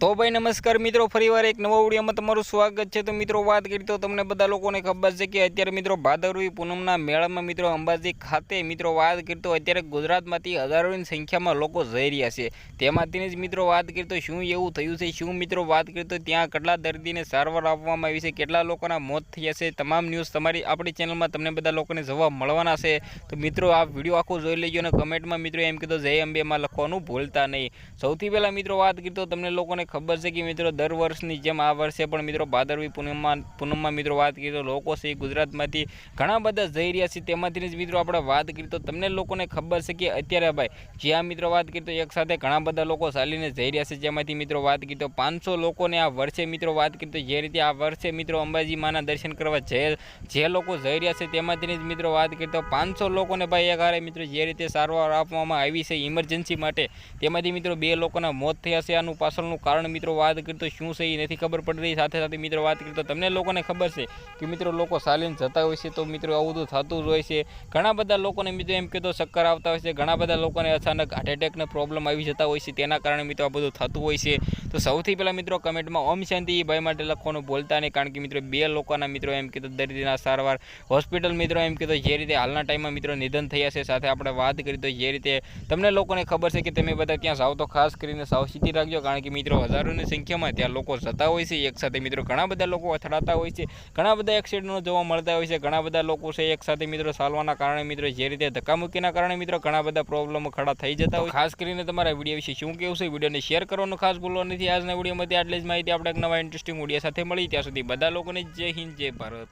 તો ભાઈ નમસ્કાર મિત્રો, ફરીવાર એક નવા વિડીયોમાં તમારું સ્વાગત છે. તો મિત્રો, વાત કરી તો તમને બધા લોકોને ખબર છે કે અત્યારે મિત્રો ભાદરવી પૂનમના મેળામાં મિત્રો અંબાજી ખાતે મિત્રો વાત કરી તો અત્યારે ગુજરાતમાંથી હજારોની સંખ્યામાં લોકો જઈ રહ્યા છે. તેમાંથી જ મિત્રો વાત કરી તો શું એવું થયું છે, શું મિત્રો વાત કરી તો ત્યાં કેટલા દર્દીને સારવાર આપવામાં આવી છે, કેટલા લોકોના મોત થયા છે, તમામ ન્યૂઝ તમારી આપણી ચેનલમાં તમને બધા લોકોને જવા મળવાના છે. તો મિત્રો, આ વીડિયો આખો જોઈ લેજો અને કમેન્ટમાં મિત્રો એમ કીધું, જય અંબેમાં લખવાનું ભૂલતા નહીં. સૌથી પહેલાં મિત્રો વાત કરી તો તમને લોકોને ખબર છે કે મિત્રો દર વર્ષની જેમ આ વર્ષે પણ મિત્રો ભાદરવી પૂનમમાં પૂનમમાં મિત્રો વાત કરીએ તો લોકો છે ગુજરાતમાંથી ઘણા બધા જઈ રહ્યા છે. તેમાંથી જ મિત્રો આપણે વાત કરીએ તો તમને લોકોને ખબર છે કે અત્યારે ભાઈ જ્યાં મિત્રો વાત કરીએ તો એક સાથે ઘણા બધા લોકો ચાલીને જઈ રહ્યા છે. જેમાંથી મિત્રો વાત કરીએ તો પાંચસો લોકોને આ વર્ષે મિત્રો વાત કરીએ તો જે રીતે આ વર્ષે મિત્રો અંબાજી માના દર્શન કરવા જે જે લોકો જઈ રહ્યા છે તેમાંથી જ મિત્રો વાત કરીએ તો પાંચસો લોકોને ભાઈ એક હારે મિત્રો જે રીતે સારવાર આપવામાં આવી છે ઇમરજન્સી માટે, તેમાંથી મિત્રો બે લોકોના મોત થયા છે. આનું પાછળનું કારણ મિત્રો વાત કરી તો શું છે એ નથી ખબર પડી રહી સાથે સાથે મિત્રો વાત કરી તો તમને લોકોને ખબર છે કે મિત્રો લોકો સાલીન જતા હોય છે તો મિત્રો આવું બધું થતું જ હોય છે. ઘણા બધા લોકોને મિત્રો એમ કહેતો ચક્કર આવતા હોય છે. ઘણા બધા લોકોને અચાનક હાર્ટ એટેકને પ્રોબ્લેમ આવી જતા હોય છે. તેના કારણે મિત્રો આ બધું થતું હોય છે. તો સૌથી પહેલાં મિત્રો કમેન્ટમાં ઓમ શાંતિ ભાઈ માટે લખવાનું બોલતા નહીં. કારણ કે મિત્રો બે લોકોના મિત્રો એમ કીધું, દર્દીના સારવાર. હોસ્પિટલ મિત્રો એમ કીધું, જે રીતે હાલના ટાઈમમાં મિત્રો નિધન થયા છે, સાથે આપણે વાત કરી તો જે રીતે તમને લોકોને ખબર છે કે તમે બધા ત્યાં જાઓ તો ખાસ કરીને સાવચેતી રાખજો. કારણ કે મિત્રો હજારોની સંખ્યામાં ત્યાં લોકો જતા હોય છે. એક સાથે મિત્રો ઘણા બધા લોકો અથડાતા હોય છે. ઘણા બધા એક્સિડન્ટો જોવા મળતા હોય છે. ઘણા બધા લોકો છે એક સાથે મિત્રો ચાલવાના કારણે મિત્રો જે રીતે ધક્કામુક્કીના કારણે મિત્રો ઘણા બધા પ્રોબ્લેમો ખડા થઈ જતા હોય ખાસ કરીને તમારા વીડિયો વિશે શું કેવું છે? વિડીયોને શેર કરવાનું ખાસ નથી આજના વિડીયોમાંથી આટલી જ માહિતી. આપણે એક નવા ઇન્ટરેસ્ટિંગ વીડિયો સાથે મળી. ત્યાં સુધી બધા લોકોને જય હિન્દ, જય ભારત.